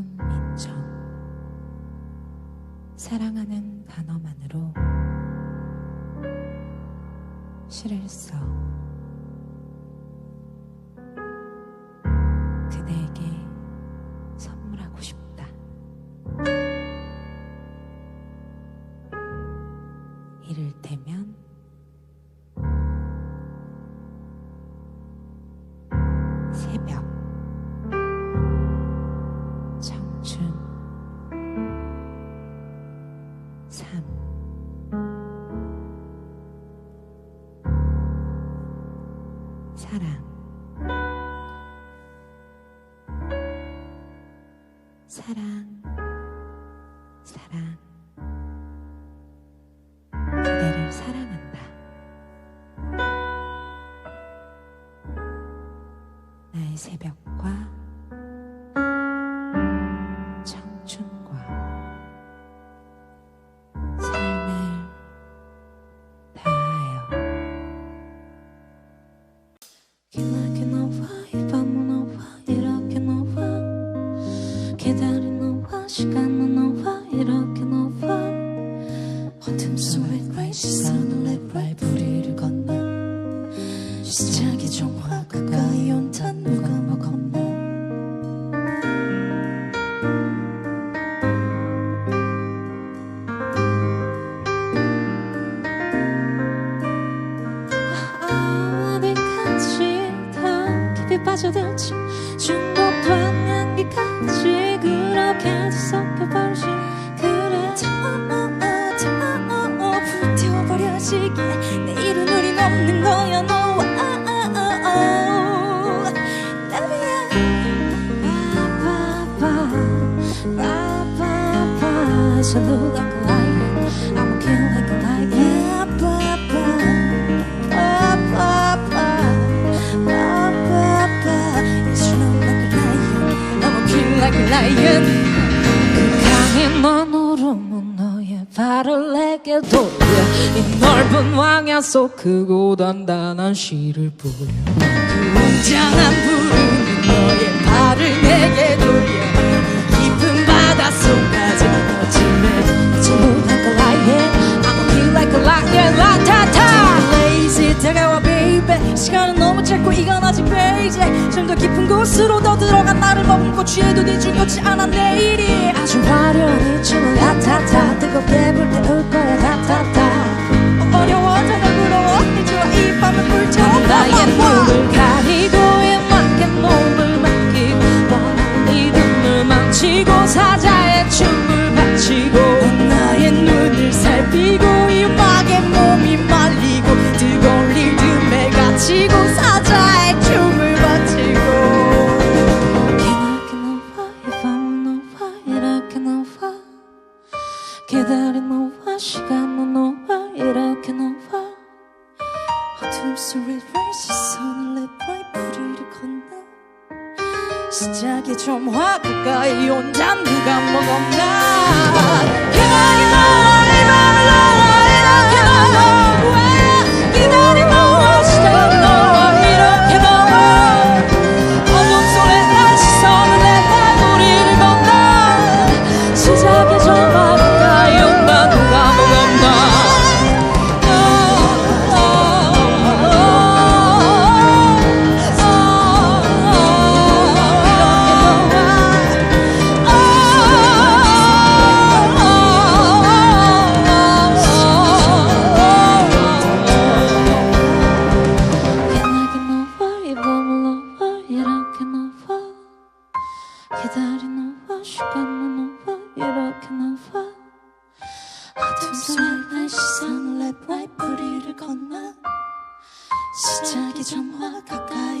인천 사랑하는 단어만으로 시를 써 그대에게 선물하고 싶다. 이를테면 사랑. 사랑. 사랑. 그대를 사랑한다. 나의 새벽과 더 깊이 빠져들지 중독 like. 그 강의 너으로문 너의 발을 내게 돌려 이 넓은 왕야 속 크고 단단한 시를 보여 그 웅장한 부름이 너의 발을 내게 돌려 이건 아직 베이지 좀더 깊은 곳으로 더 들어간 나를 머금고 취해도 네 중요치 않아 내일이. 아주 화려한 이춤을 라타타 뜨겁게 기다린 너와 시간은 너와 이렇게 너와 어둠 속에 sunlit bright 불이를 건너 시작이 좀 화 가까이 온 잠 누가 먹었나 이렇게 너와 어둠 속에 날 시선을 내 bright 불이를 건너. 시작이 좀화 가까이